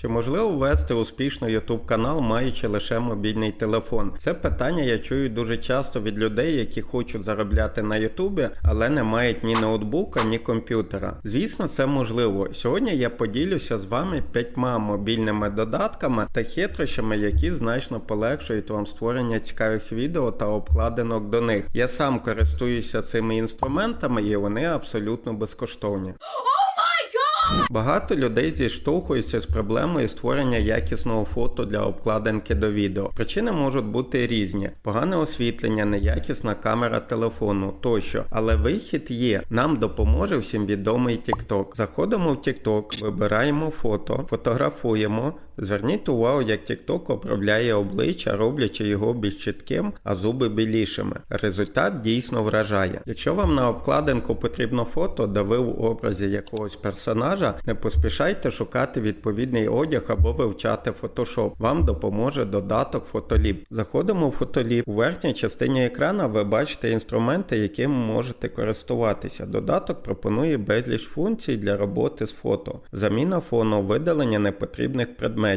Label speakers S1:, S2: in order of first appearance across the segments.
S1: Чи можливо ввести успішно YouTube канал, маючи лише мобільний телефон? Це питання я чую дуже часто від людей, які хочуть заробляти на Ютубі, але не мають ні ноутбука, ні комп'ютера. Звісно, це можливо. Сьогодні я поділюся з вами п'ятьма мобільними додатками та хитрощами, які значно полегшують вам створення цікавих відео та обкладинок до них. Я сам користуюся цими інструментами і вони абсолютно безкоштовні. Багато людей зіштовхуються з проблемою створення якісного фото для обкладинки до відео. Причини можуть бути різні: погане освітлення, неякісна камера телефону тощо. Але вихід є. Нам допоможе всім відомий TikTok. Заходимо в TikTok, вибираємо фото, фотографуємо. Зверніть увагу, як TikTok обробляє обличчя, роблячи його більш чітким, а зуби білішими. Результат дійсно вражає. Якщо вам на обкладинку потрібно фото, де ви в образі якогось персонажа, не поспішайте шукати відповідний одяг або вивчати Photoshop. Вам допоможе додаток Photolib. Заходимо в Photolib. У верхній частині екрана ви бачите інструменти, якими можете користуватися. Додаток пропонує безліч функцій для роботи з фото, заміна фону, видалення непотрібних предметів,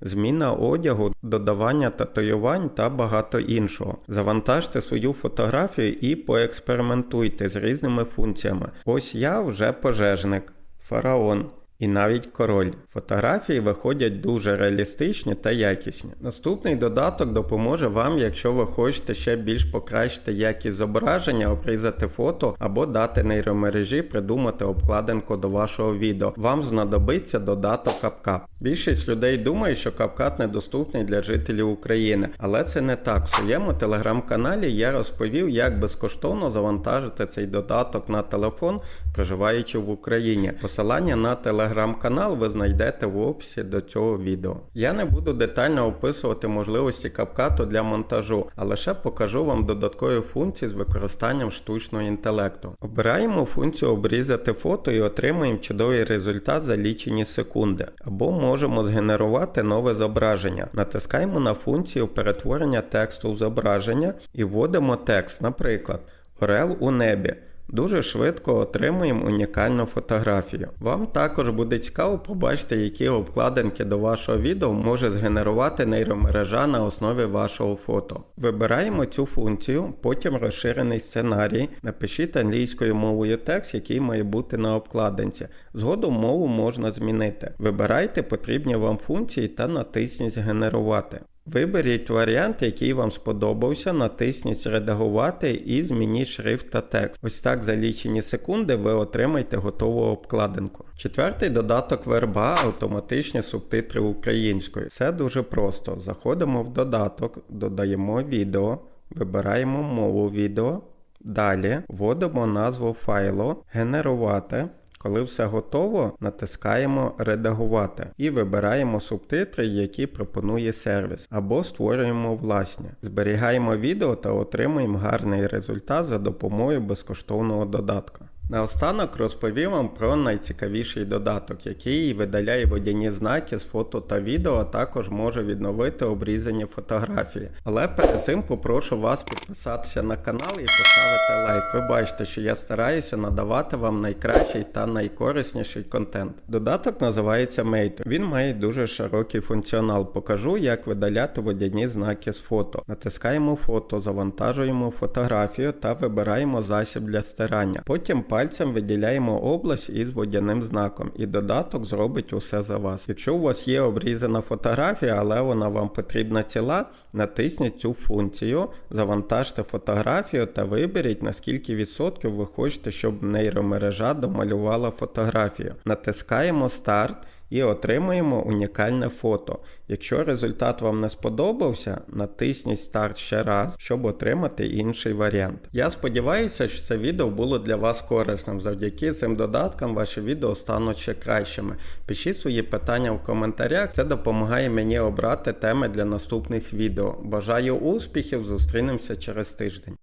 S1: зміна одягу, додавання татуювань та багато іншого. Завантажте свою фотографію і поекспериментуйте з різними функціями. Ось я вже пожежник, фараон. І навіть король. Фотографії виходять дуже реалістичні та якісні. Наступний додаток допоможе вам, якщо ви хочете ще більш покращити якість зображення, обрізати фото або дати нейромережі придумати обкладинку до вашого відео. Вам знадобиться додаток CapCut. Більшість людей думає, що CapCut недоступний для жителів України, але це не так. В своєму телеграм-каналі я розповів, як безкоштовно завантажити цей додаток на телефон, проживаючи в Україні. Посилання на телеграм-канал ви знайдете в описі до цього відео. Я не буду детально описувати можливості CapCut для монтажу, а лише покажу вам додаткові функції з використанням штучного інтелекту. Обираємо функцію обрізати фото і отримаємо чудовий результат за лічені секунди. Або можемо згенерувати нове зображення. Натискаємо на функцію перетворення тексту в зображення і вводимо текст, наприклад, Орел у небі. Дуже швидко отримуємо унікальну фотографію. Вам також буде цікаво побачити, які обкладинки до вашого відео може згенерувати нейромережа на основі вашого фото. Вибираємо цю функцію, потім розширений сценарій. Напишіть англійською мовою текст, який має бути на обкладинці. Згодом мову можна змінити. Вибирайте потрібні вам функції та натисніть Генерувати. Виберіть варіант, який вам сподобався, натисніть Редагувати і змініть шрифт та текст. Ось так за лічені секунди ви отримаєте готову обкладинку. Четвертий додаток верба автоматичні субтитри українською. Все дуже просто. Заходимо в додаток, додаємо відео, вибираємо мову відео. Далі вводимо назву файлу, генерувати. Коли все готово, натискаємо Редагувати і вибираємо субтитри, які пропонує сервіс, або створюємо власні. Зберігаємо відео та отримуємо гарний результат за допомогою безкоштовного додатка. Наостанок розповім вам про найцікавіший додаток, який видаляє водяні знаки з фото та відео, а також може відновити обрізані фотографії. Але перед цим попрошу вас підписатися на канал і поставити лайк. Ви бачите, що я стараюся надавати вам найкращий та найкорисніший контент. Додаток називається Mate. Він має дуже широкий функціонал. Покажу, як видаляти водяні знаки з фото. Натискаємо фото, завантажуємо фотографію та вибираємо засіб для стирання. Потім пальцем виділяємо область із водяним знаком, і додаток зробить усе за вас. Якщо у вас є обрізана фотографія, але вона вам потрібна ціла, натисніть цю функцію, завантажте фотографію та виберіть на скільки відсотків ви хочете, щоб нейромережа домалювала фотографію. Натискаємо старт. І отримуємо унікальне фото. Якщо результат вам не сподобався, натисніть старт ще раз, щоб отримати інший варіант. Я сподіваюся, що це відео було для вас корисним. Завдяки цим додаткам ваші відео стануть ще кращими. Пишіть свої питання в коментарях, це допомагає мені обрати теми для наступних відео. Бажаю успіхів, зустрінемося через тиждень.